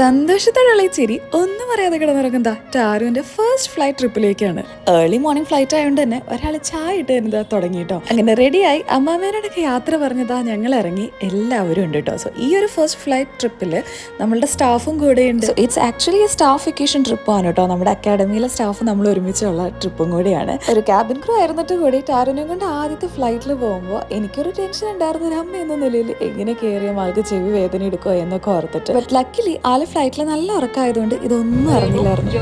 സന്തോഷത്തോടുള്ള ചിരി ഒന്നും അറിയാതെ കിടന്നിറങ്ങുന്നതാ. ടാരുവിന്റെ ഫസ്റ്റ് ഫ്ലൈറ്റ് ട്രിപ്പിലേക്കാണ് ഏർലി മോർണിംഗ് ഫ്ലൈറ്റ് ആയതുകൊണ്ട് തന്നെ ഒരാൾ ചായ ഇട്ട് തരുന്നതാ തുടങ്ങിട്ടോ അങ്ങനെ റെഡിയായി അമ്മാമേനോടൊക്കെ യാത്ര പറഞ്ഞതാ ഞങ്ങൾ ഇറങ്ങി. എല്ലാവരും ഉണ്ട് കേട്ടോ സോ ഈ ഒരു ഫസ്റ്റ് ഫ്ലൈറ്റ് ട്രിപ്പിൽ നമ്മളുടെ സ്റ്റാഫും കൂടെ ഉണ്ട്. ഇറ്റ്സ് ആക്ച്വലി സ്റ്റാഫ് വെക്കേഷൻ ട്രിപ്പാണ് കേട്ടോ നമ്മുടെ അക്കാഡമിയിലെ സ്റ്റാഫ് നമ്മൾ ഒരുമിച്ചുള്ള ട്രിപ്പും കൂടിയാണ്. ഒരു ക്യാബിൻ ക്രൂ ആയിരുന്നിട്ട് കൂടി ടാരുവിനെ കൊണ്ട് ആദ്യത്തെ ഫ്ലൈറ്റിൽ പോകുമ്പോൾ എനിക്കൊരു ടെൻഷൻ ഉണ്ടായിരുന്നു. ഒരു അമ്മ എന്ന നിലയിൽ എങ്ങനെ കയറിയ ആൾക്ക് ചെവി വേദന എടുക്കുക എന്നൊക്കെ ഓർത്തിട്ട്. ബട്ട് ലക്കിലി ആൾ ഫ്ലൈറ്റിൽ നല്ല ഉറക്കമായതുകൊണ്ട് ഇതൊന്നും അറിഞ്ഞില്ലായിരുന്നു.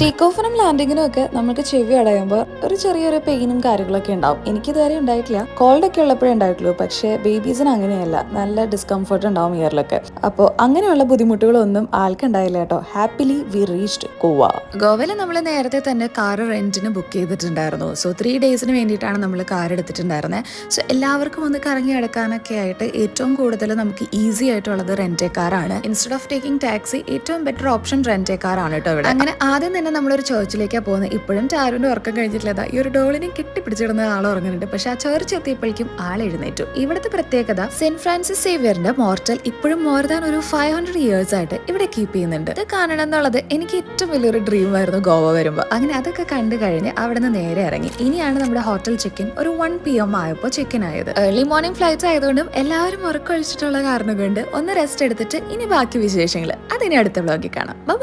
ടേക്ക് ഓഫിനും ലാൻഡിങ്ങിനും ഒക്കെ നമുക്ക് ചെവി അടയുമ്പോൾ ഒരു ചെറിയൊരു പെയിനും കാര്യങ്ങളൊക്കെ ഉണ്ടാവും. എനിക്കിതുവരെ ഉണ്ടായിട്ടില്ല. കോൾഡ് ഒക്കെ ഉള്ളപ്പോഴേ ഉണ്ടായിട്ടുള്ളൂ. പക്ഷേ ബേബീസിന് അങ്ങനെയല്ല. നല്ല ഡിസ്കംഫർട്ട് ഉണ്ടാവും ഇയറിലൊക്കെ അപ്പോൾ അങ്ങനെയുള്ള ബുദ്ധിമുട്ടുകളൊന്നും ആൾക്കുണ്ടായില്ല കേട്ടോ. ഹാപ്പിലി വി റീച്ച്ഡ് ഗോവ ഗോവയിൽ നമ്മൾ നേരത്തെ തന്നെ കാർ റെന്റിന് ബുക്ക് ചെയ്തിട്ടുണ്ടായിരുന്നു. സോ ത്രീ ഡേയ്സിന് വേണ്ടിയിട്ടാണ് നമ്മൾ കാർ എടുത്തിട്ടുണ്ടായിരുന്നത് സോ എല്ലാവർക്കും ഒന്ന് കറങ്ങി നടക്കാനൊക്കെ ആയിട്ട് ഏറ്റവും കൂടുതൽ നമുക്ക് ഈസി ആയിട്ടുള്ളത് റെന്റേ കാറാണ് ഇൻസ്റ്റഡ് ഓഫ് ടേക്കിംഗ് ടാക്സി ഏറ്റവും ബെറ്റർ ഓപ്ഷൻ റെന്റ് കാറാണ് കേട്ടോ ഇവിടെ. അങ്ങനെ ആദ്യം തന്നെ നമ്മൾ നമ്മളൊരു ചേർച്ചിലേക്കാണ് പോകുന്നത് ഇപ്പോഴും ടാരുവിന്റെ ഉറക്കം കഴിഞ്ഞിട്ടില്ല ഈ ഒരു ഡോളിനെ കെട്ടിപ്പിടിച്ചിടുന്ന ആൾ ഉറങ്ങുന്നുണ്ട്. പക്ഷെ ആ ചേർച്ച് എത്തിയപ്പോഴേക്കും ആൾ എഴുന്നേറ്റു. ഇവിടുത്തെ പ്രത്യേകത സെന്റ് ഫ്രാൻസിസ് സേവിയറിന്റെ മോർട്ടൽ ഇപ്പോഴും മോർ ദാൻ ഒരു ഫൈവ് ഹൺഡ്രഡ് ഇയേഴ്സ് ആയിട്ട് ഇവിടെ കീപ്പ് ചെയ്യുന്നുണ്ട്. ഇത് കാണണം എന്നുള്ളത് എനിക്ക് ഏറ്റവും വലിയൊരു ഡ്രീം ആയിരുന്നു ഗോവ വരുമ്പോൾ അങ്ങനെ അതൊക്കെ കണ്ടു കഴിഞ്ഞ് അവിടെ നിന്ന് നേരെ ഇറങ്ങി. ഇനിയാണ് നമ്മുടെ ഹോട്ടൽ ചെക്കിൻ ഒരു വൺ പി എം ആയപ്പോൾ ചെക്കിൻ ആയത്. ഏർലി മോർണിംഗ് ഫ്ലൈറ്റ് ആയതുകൊണ്ടും എല്ലാവരും ഉറക്കൊഴിച്ചിട്ടുള്ള കാരണം കൊണ്ട് ഒന്ന് റെസ്റ്റ് എടുത്തിട്ട് ഇനി ബാക്കി വിശേഷങ്ങൾ അതിനി അടുത്ത വ്ളോഗിൽ കാണാം. ബൈ